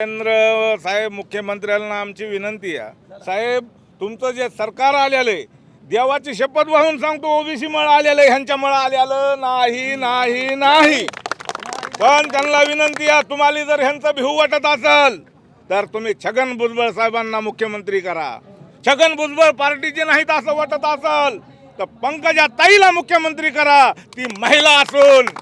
केंद्र साहेब मुख्यमंत्र्यांना आमची विनंती आहे. साहेब तुमचं जे सरकार आलेलं आहे देवाची शपथ वाहून सांगतो ओबीसी मळ आलेलं आहे ह्यांच्यामुळं आलेलं नाही नाही नाही. पण त्यांना विनंती आहे तुम्हाला जर ह्यांचं भिऊ वाटत असेल तर तुम्ही छगन भुजबळ साहेबांना मुख्यमंत्री करा. छगन भुजबळ पार्टीचे नाहीत असं वाटत असेल तर पंकजा ताईला मुख्यमंत्री करा. ती महिला असून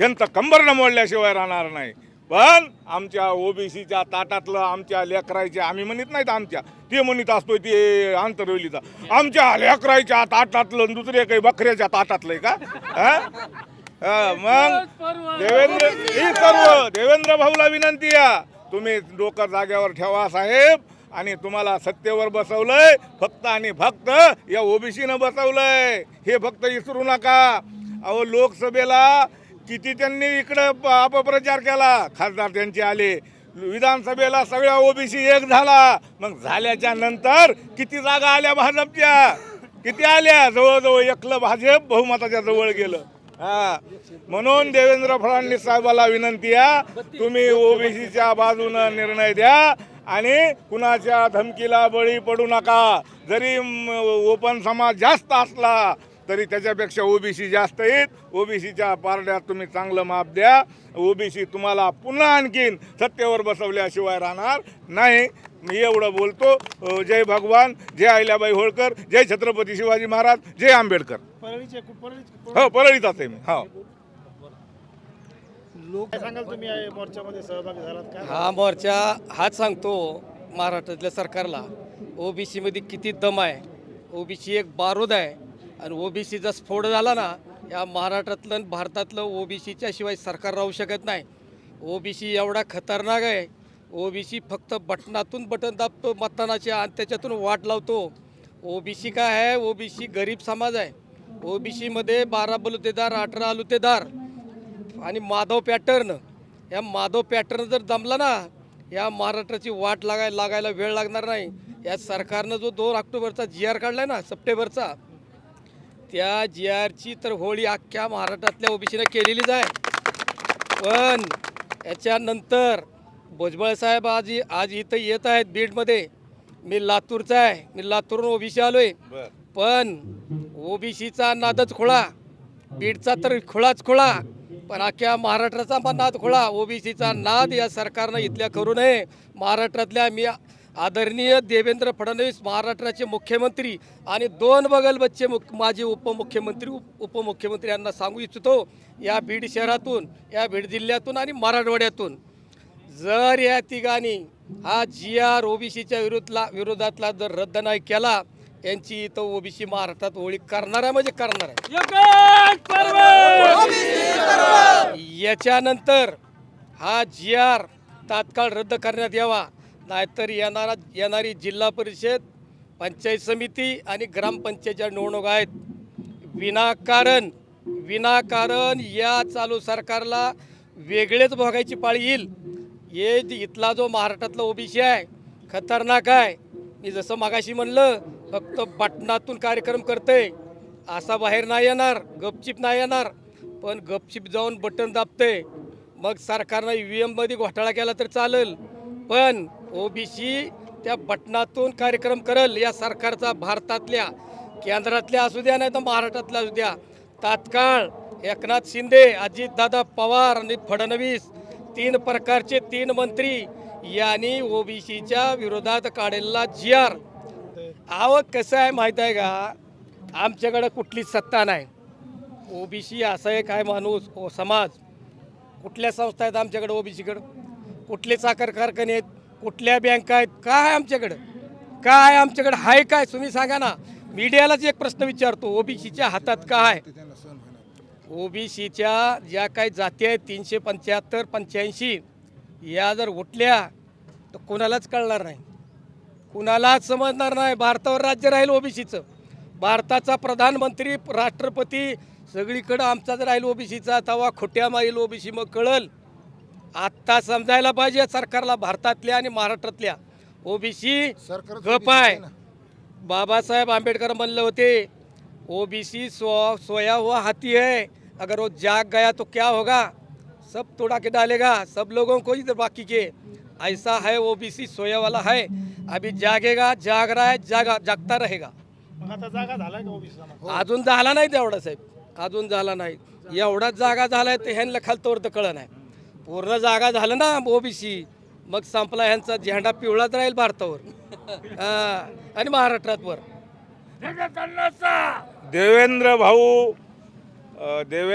यांचं कंबर न मोडल्याशिवाय राहणार नाही. पण आमच्या ओबीसीच्या ताटातलं आमच्या लेकरायच्या आम्ही म्हणत नाहीत आमच्या. ते म्हणत असतोय ते आंतरवेलीचा. आमच्या लेकरायच्या ताटातलं दुसरे काही बकऱ्याच्या ताटातलंय का? मग देवेंद्र ही सर्व देवेंद्र भाऊला विनंती आहे. तुम्ही डोकं जाग्यावर ठेवा साहेब. आणि तुम्हाला सत्तेवर बसवलंय फक्त आणि फक्त या ओबीसीनं बसवलंय. हे फक्त विसरू नका. अहो लोकसभेला किती त्यांनी इकडं प- अपप्रचार केला. खासदार त्यांचे आले. विधानसभेला सगळ्या ओबीसी एक झाला. मग झाल्याच्यानंतर किती जागा आल्या भाजपच्या? किती आल्या? जवळजवळ एकलं भाजप बहुमताच्या जवळ गेलं. हा. म्हणून देवेंद्र फडणवीस साहेबाला विनंती आहे तुम्ही ओबीसीच्या बाजूनं निर्णय द्या आणि कुणाच्या धमकीला बळी पडू नका. जरी ओपन समाज जास्त असला तरी त्याच्यापेक्षा ओबीसी जास्त आहेत. ओबीसीच्या पारड्यात तुम्ही चांगलं माप द्या. ओबीसी तुम्हाला पुन्हा आणखीन सत्तेवर बसवल्याशिवाय राहणार नाही. मी एवढं बोलतो. जय भगवान जय अहिल्याबाई होळकर जय छत्रपती शिवाजी महाराज जय आंबेडकर. परळीचे परळीचे हो परळीचाच आहे मी. हो. लोक सांगाल तुम्ही? या मोर्चामध्ये सहभागी झालात का? हा मोर्चा हाच सांगतो महाराष्ट्रातल्या सरकारला. ओबीसी मध्ये किती दम आहे. ओबीसी एक बारूद आहे. आणि ओबीसीचा स्फोट झाला ना या महाराष्ट्रातलं आणि भारतातलं ओबीसीच्या शिवाय सरकार राहू शकत नाही. ओबीसी एवढा खतरनाक आहे. ओबीसी फक्त बटनातून बटन दाबतो मतदानाच्या आणि त्याच्यातून वाट लावतो. ओबीसी काय आहे? ओबीसी गरीब समाज आहे. ओबीसीमध्ये बारा बलुतेदार अठरा अलुतेदार आणि माधव पॅटर्न. या माधव पॅटर्न जर जमला ना या महाराष्ट्राची वाट लागाय लागायला वेळ लागणार नाही. या सरकारनं जो दोन ऑक्टोबरचा जी आर काढला आहे ना सप्टेंबरचा त्या जी आरची तर होळी अख्ख्या महाराष्ट्रातल्या ओबीसीनं केलेलीच आहे. पण याच्यानंतर भुजबळ साहेब आज आज इथं येत आहेत बीडमध्ये. मी लातूरचा आहे. मी लातूरून ओबीसी आलोय. बर. पण ओबीसीचा नादच खोळा. बीडचा तर खोळाच खोळा. पण अख्ख्या महाराष्ट्राचा पण नाद खोळा. ओबीसीचा नाद या सरकारनं इथल्या करू नये. महाराष्ट्रातल्या मी आदरणीय देवेंद्र फडणवीस महाराष्ट्राचे मुख्यमंत्री आणि दोन बगल बच्चे मुख माजी उपमुख्यमंत्री उप उपमुख्यमंत्री यांना सांगू इच्छितो या बीड शहरातून या बीड जिल्ह्यातून आणि मराठवाड्यातून. जर या तिघांनी हा जी आर ओबीसीच्या विरोधातला विरोधातला जर रद्द नाही केला यांची इथं ओबीसी महाराष्ट्रात होळी करणार आहे म्हणजे करणार. आहे याच्यानंतर हा जी आर तात्काळ रद्द करण्यात यावा. नाहीतर येणारा येणारी जिल्हा परिषद पंचायत समिती आणि ग्रामपंचायतच्या निवडणूक आहेत. विनाकारण विनाकारण या चालू सरकारला वेगळेच भोगायची पाळी येईल. हे इथला जो महाराष्ट्रातला ओबीसी आहे खतरनाक आहे. मी जसं मागाशी म्हणलं फक्त बटनातून कार्यक्रम करते असा बाहेर नाही येणार गपचिप नाही येणार पण गपचिप जाऊन बटन दाबते मग सरकारनं ई व्ही एममध्ये घोटाळा केला तर चालेल. पण ओबीसी त्या बटनातून कार्यक्रम करेल या सरकारचा भारतातल्या केंद्रातल्या असू द्या नाही तर महाराष्ट्रातल्या असू द्या. तात्काळ एकनाथ शिंदे अजितदादा पवार आणि फडणवीस तीन प्रकारचे तीन मंत्री यांनी ओबीसीच्या विरोधात काढलेला जी आर आवक कसं आहे माहीत आहे का? आमच्याकडं कुठलीच सत्ता नाही. ओबीसी असं एक आहे माणूस ओ समाज. कुठल्या संस्था आहेत आमच्याकडं ओबीसीकडं? कुठले साखर कारखाने आहेत कुठल्या बँका आहेत काय आहे आमच्याकडं? काय आहे आमच्याकडं? आहे काय? तुम्ही सांगा ना. मीडियालाच एक प्रश्न विचारतो. ओबीसीच्या हातात काय ओबीसीच्या ज्या काही जाती आहेत तीनशे पंच्याहत्तर पंच्याऐंशी या जर उठल्या तर कोणालाच कळणार नाही. कुणालाच समजणार नाही. भारतावर राज्य राहील ओबीसीचं भारताचा प्रधानमंत्री राष्ट्रपती सगळीकडं आमचाच राहील ओबीसीचा तवा खोट्या माईल ओबीसी मग कळल. आत्ता समजायला पाहिजे सरकारला भारतातल्या आणि महाराष्ट्रातल्या. ओबीसी गप आहे. बाबासाहेब आंबेडकर म्हणले होते. ओबीसी सो सोया हुआ हाथी है. अगर वो जाग गया तो क्या होगा? सब तोड़ा के डालेगा सब लोगों को ही तो बाकी के। ऐसा है ओबीसी सोया वाला है। अभी जागेगा जाग रहा है जागा जागता रहेगा। मग आता जागा झालाय का ओबीसी समाज अजून झाला नाही तेवढा साहेब. अजून झाला नाही. एवढाच जागा झालाय तर ह्यांना खालतोवर तर कळ नाही पूर्ण जागा झालं ना ओबीसी मग संपला ह्यांचा झेंडा पिवळाच राहील भारतावर. हा, आणि महाराष्ट्रात वर. देवेंद्र भाऊ अ, देवे